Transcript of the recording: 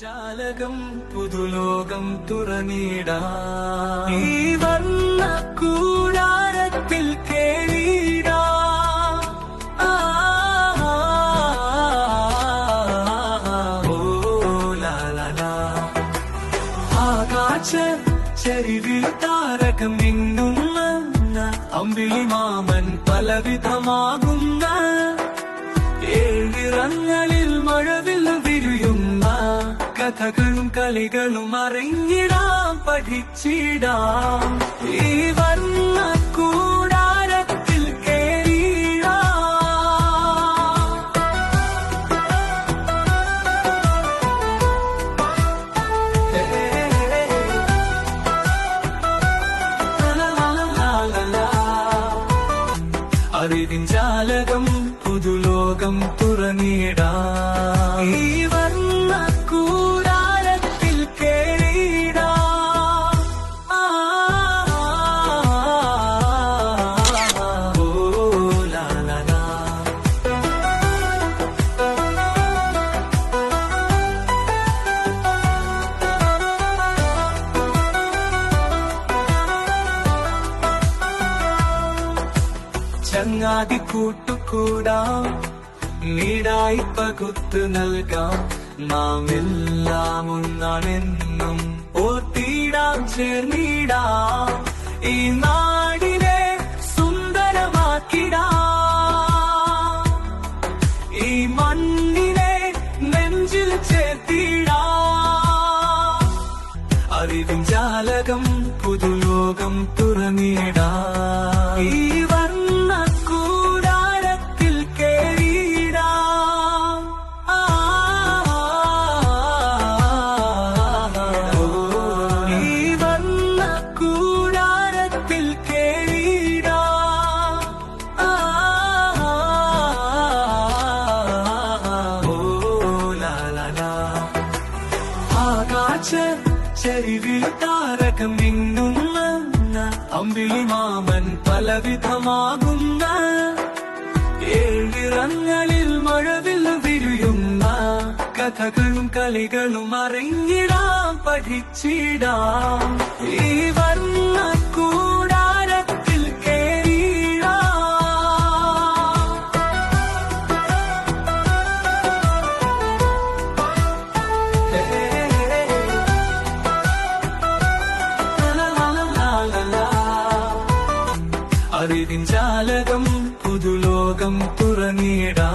ജാലകം പുതുലോകം തുറന്നിടാ. ഈ വർണ കൂടാരത്തിൽ കേറിടാ. ആകാശ ചരിവിൽ താരകം മിന്നുന്ന അമ്പിളി മാമൻ പലവിധമാകുന്ന. ഏഴിറങ്ങളിൽ മഴവിൽ കഥകളും കളികളും അറിഞ്ഞിടാം പഠിച്ചിടാം. ഈ വർണ കൂടാരത്തിൽ കേറിടാം അറിവിൻ ജാലകം പുതുലോകം തുറന്നിടാം. ഈ വർണ ചങ്ങാതി കൂട്ടുകൂടാം നീടായി പകുത്തു നൽകാം. നാം എല്ലാം ഒന്നാണെന്നും ഓർത്തിടാം ചേർന്നിടാം. ഈ നാടിനെ സുന്ദരമാക്കിടാം. ഈ നെഞ്ചിൽ ജാലകം പുതുലോകം തുറന്നിടാ. ആകാശ ചരിവിൽ താരകം മിന്നുന്ന അമ്പിളി മാമൻ പലവിധമാകുന്ന ഏഴിറങ്ങളിൽ മഴവിൽ വിരിയുന്ന കഥകളും കളികളും അറിഞ്ഞിടാം പഠിച്ചിടാം. ഈ വർണക്കൂ കുളിരിഞ്ചാലകം പുതുലോകം തുറന്നിടാ